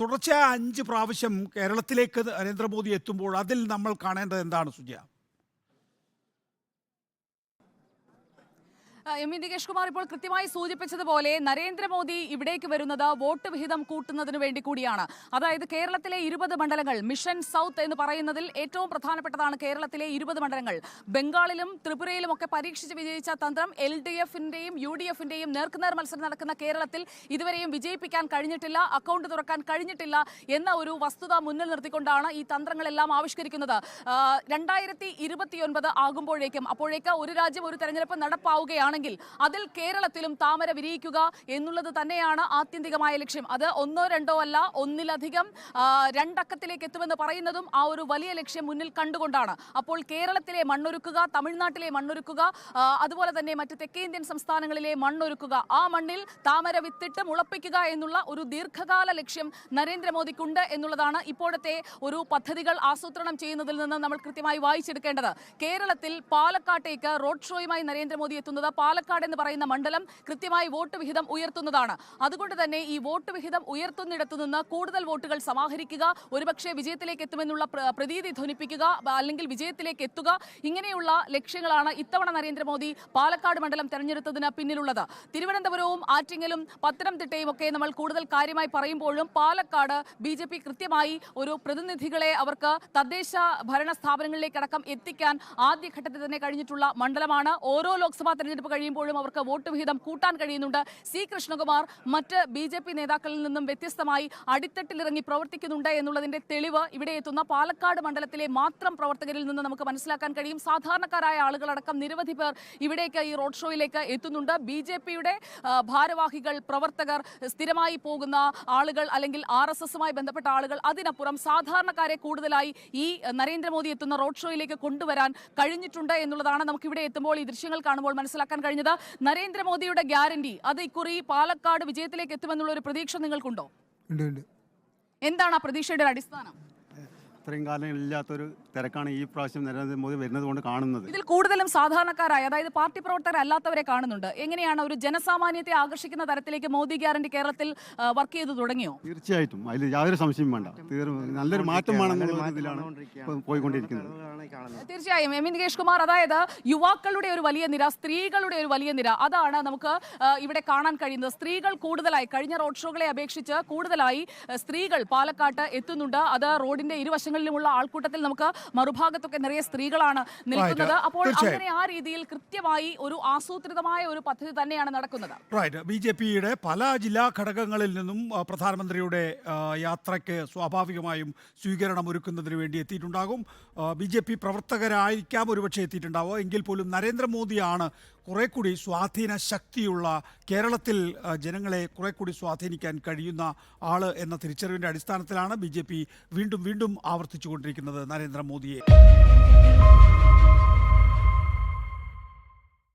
തുടർച്ചയായ അഞ്ച് പ്രാവശ്യം കേരളത്തിലേക്ക് നരേന്ദ്രമോദി എത്തുമ്പോൾ അതിൽ നമ്മൾ കാണേണ്ടത് എന്താണ് സുജയ? എം നികേഷ് കുമാർ ഇപ്പോൾ കൃത്യമായി സൂചിപ്പിച്ചതുപോലെ നരേന്ദ്രമോദി ഇവിടേക്ക് വരുന്നത് വോട്ട് വിഹിതം കൂട്ടുന്നതിന് വേണ്ടി കൂടിയാണ്. അതായത് കേരളത്തിലെ ഇരുപത് മണ്ഡലങ്ങൾ മിഷൻ സൗത്ത് എന്ന് പറയുന്നതിൽ ഏറ്റവും പ്രധാനപ്പെട്ടതാണ് കേരളത്തിലെ ഇരുപത് മണ്ഡലങ്ങൾ. ബംഗാളിലും ത്രിപുരയിലും ഒക്കെ പരീക്ഷിച്ച് വിജയിച്ച തന്ത്രം എൽ ഡി എഫിന്റെയും യു ഡി എഫിന്റെയും നേർക്കുനേർ മത്സരം നടക്കുന്ന കേരളത്തിൽ ഇതുവരെയും വിജയിപ്പിക്കാൻ കഴിഞ്ഞിട്ടില്ല അക്കൗണ്ട് തുറക്കാൻ കഴിഞ്ഞിട്ടില്ല എന്ന ഒരു വസ്തുത മുന്നിൽ നിർത്തിക്കൊണ്ടാണ് ഈ തന്ത്രങ്ങളെല്ലാം ആവിഷ്കരിക്കുന്നത്. രണ്ടായിരത്തി ഇരുപത്തിയൊൻപത് ആകുമ്പോഴേക്കും അപ്പോഴേക്ക് ഒരു രാജ്യം ഒരു തെരഞ്ഞെടുപ്പ് നടപ്പാവുകയാണെങ്കിൽ അതിൽ കേരളത്തിലും താമര വിരിയിക്കുക എന്നുള്ളത് തന്നെയാണ് ആത്യന്തികമായ ലക്ഷ്യം. അത് ഒന്നോ രണ്ടോ അല്ല ഒന്നിലധികം രണ്ടക്കത്തിലേക്ക് എത്തുമെന്ന് പറയുന്നതും ആ ഒരു വലിയ ലക്ഷ്യം മുന്നിൽ കണ്ടുകൊണ്ടാണ്. അപ്പോൾ കേരളത്തിലെ മണ്ണൊരുക്കുക തമിഴ്നാട്ടിലെ മണ്ണൊരുക്കുക അതുപോലെ തന്നെ മറ്റ് തെക്കേന്ത്യൻ സംസ്ഥാനങ്ങളിലെ മണ്ണൊരുക്കുക ആ മണ്ണിൽ താമര വിത്തിട്ട് മുളപ്പിക്കുക എന്നുള്ള ഒരു ദീർഘകാല ലക്ഷ്യം നരേന്ദ്രമോദിക്കുണ്ട് എന്നുള്ളതാണ് ഇപ്പോഴത്തെ ഒരു പദ്ധതികൾ ആസൂത്രണം ചെയ്യുന്നതിൽ നിന്ന് നമ്മൾ കൃത്യമായി വായിച്ചെടുക്കേണ്ടത്. കേരളത്തിൽ പാലക്കാട്ടേക്ക് റോഡ് ഷോയുമായി നരേന്ദ്രമോദി എത്തുന്നത് പാലക്കാട് എന്ന് പറയുന്ന മണ്ഡലം കൃത്യമായി വോട്ട് വിഹിതം ഉയർത്തുന്നതാണ്. അതുകൊണ്ട് തന്നെ ഈ വോട്ട് വിഹിതം ഉയർത്തുന്നിടത്തു നിന്ന് കൂടുതൽ വോട്ടുകൾ സമാഹരിക്കുക ഒരുപക്ഷെ വിജയത്തിലേക്ക് എത്തുമെന്നുള്ള പ്ര- പ്രതീതി ധ്വനിപ്പിക്കുക അല്ലെങ്കിൽ വിജയത്തിലേക്ക് എത്തുക ഇങ്ങനെയുള്ള ലക്ഷ്യങ്ങളാണ് ഇത്തവണ നരേന്ദ്രമോദി പാലക്കാട് മണ്ഡലം തെരഞ്ഞെടുത്തതിന് പിന്നിലുള്ളത്. തിരുവനന്തപുരവും ആറ്റിങ്ങലും പത്തനംതിട്ടയും ഒക്കെ നമ്മൾ കൂടുതൽ കാര്യമായി പറയുമ്പോഴും പാലക്കാട് ബി ജെ പി കൃത്യമായി ഒരു പ്രതിനിധികളെ അവർക്ക് തദ്ദേശ ഭരണ സ്ഥാപനങ്ങളിലേക്കടക്കം എത്തിക്കാൻ ആദ്യഘട്ടത്തിൽ തന്നെ കഴിഞ്ഞിട്ടുള്ള മണ്ഡലമാണ്. ഓരോ ലോക്സഭാ തെരഞ്ഞെടുപ്പ് കഴിയുമ്പോഴും അവർക്ക് വോട്ട് വിഹിതം കൂട്ടാൻ കഴിയുന്നുണ്ട്. സി കൃഷ്ണകുമാർ മറ്റ് ബി നേതാക്കളിൽ നിന്നും വ്യത്യസ്തമായി അടിത്തട്ടിലിറങ്ങി പ്രവർത്തിക്കുന്നുണ്ട് എന്നുള്ളതിന്റെ തെളിവ് ഇവിടെ എത്തുന്ന പാലക്കാട് മണ്ഡലത്തിലെ മാത്രം പ്രവർത്തകരിൽ നിന്ന് നമുക്ക് മനസ്സിലാക്കാൻ കഴിയും. സാധാരണക്കാരായ ആളുകളടക്കം നിരവധി പേർ ഇവിടേക്ക് ഈ റോഡ് ഷോയിലേക്ക് എത്തുന്നുണ്ട്. ബി ഭാരവാഹികൾ പ്രവർത്തകർ സ്ഥിരമായി പോകുന്ന ആളുകൾ അല്ലെങ്കിൽ ആർ എസ് എസുമായി ബന്ധപ്പെട്ട ആളുകൾ അതിനപ്പുറം സാധാരണക്കാരെ കൂടുതലായി ഈ നരേന്ദ്രമോദി എത്തുന്ന റോഡ് ഷോയിലേക്ക് കൊണ്ടുവരാൻ കഴിഞ്ഞിട്ടുണ്ട് എന്നുള്ളതാണ് നമുക്കിവിടെ എത്തുമ്പോൾ ഈ ദൃശ്യങ്ങൾ കാണുമ്പോൾ മനസ്സിലാക്കാൻ കഴിഞ്ഞത് നരേന്ദ്രമോദിയുടെ ഗ്യാരണ്ടി. അത് ഇക്കുറി പാലക്കാട് വിജയത്തിലേക്ക് എത്തുമെന്നുള്ള ഒരു പ്രതീക്ഷ നിങ്ങൾക്കുണ്ടോ? ഉണ്ട് ഉണ്ട്. എന്താണ് ആ പ്രതീക്ഷയുടെ അടിസ്ഥാനം? ഇത്രയും കാലം ഇല്ലാത്തൊരു തിരക്കാണ് ഈ പ്രാവശ്യം നരേന്ദ്രമോദി വരുന്നത് കൊണ്ട് കാണുന്നത്. ഇതിൽ കൂടുതലും സാധാരണക്കാരായ അതായത് പാർട്ടി പ്രവർത്തകർ അല്ലാത്തവരെ കാണുന്നുണ്ട്. എങ്ങനെയാണ് ഒരു ജനസാമാന്യത്തെ ആകർഷിക്കുന്ന തരത്തിലേക്ക് മോദി ഗ്യാരണ്ടി കേരളത്തിൽ വർക്ക് ചെയ്തു തുടങ്ങിയോ? തീർച്ചയായിട്ടും. അതിൽ യാതൊരു സംശയം വേണ്ട. തീർ- നല്ലൊരു മാറ്റം വേണമെന്നുള്ള ഇതിലാണ് പോയിക്കൊണ്ടിരിക്കുന്നത്. തീർച്ചയായും. എം. നികേഷ് കുമാർ അതായത് യുവാക്കളുടെ ഒരു വലിയ നിര സ്ത്രീകളുടെ ഒരു വലിയ നിര അതാണ് നമുക്ക് ഇവിടെ കാണാൻ കഴിയുന്നത്. സ്ത്രീകൾ കൂടുതലായി കഴിഞ്ഞ റോഡ് ഷോകളെ അപേക്ഷിച്ച് കൂടുതലായി സ്ത്രീകൾ പാലക്കാട്ട് എത്തുന്നുണ്ട്. അത് റോഡിന്റെ ഇരുവശങ്ങളിലുമുള്ള ആൾക്കൂട്ടത്തിൽ നമുക്ക് മറുഭാഗത്തൊക്കെ നിറയെ സ്ത്രീകളാണ് നിൽക്കുന്നത്. അപ്പോൾ അങ്ങനെ ആ രീതിയിൽ കൃത്യമായി ഒരു ആസൂത്രിതമായ ഒരു പദ്ധതി തന്നെയാണ് നടക്കുന്നത്. റൈറ്റ് ബി ജെ പിയുടെ പല ജില്ലാ ഘടകങ്ങളിൽ നിന്നും പ്രധാനമന്ത്രിയുടെ യാത്രയ്ക്ക് സ്വാഭാവികമായും സ്വീകരണം ഒരുക്കുന്നതിന് വേണ്ടി എത്തിയിട്ടുണ്ടാകും. ബി ജെ പി പ്രവർത്തകരായിരിക്കാം ഒരുപക്ഷെ എത്തിയിട്ടുണ്ടാവുക. എങ്കിൽ പോലും നരേന്ദ്രമോദിയാണ് കുറെ കൂടി സ്വാധീന ശക്തിയുള്ള കേരളത്തിൽ ജനങ്ങളെ കുറെ കൂടി സ്വാധീനിക്കാൻ കഴിയുന്ന ആൾ എന്ന തിരിച്ചറിവിന്റെ അടിസ്ഥാനത്തിലാണ് ബി വീണ്ടും വീണ്ടും ആവർത്തിച്ചുകൊണ്ടിരിക്കുന്നത് നരേന്ദ്രമോദിയെ.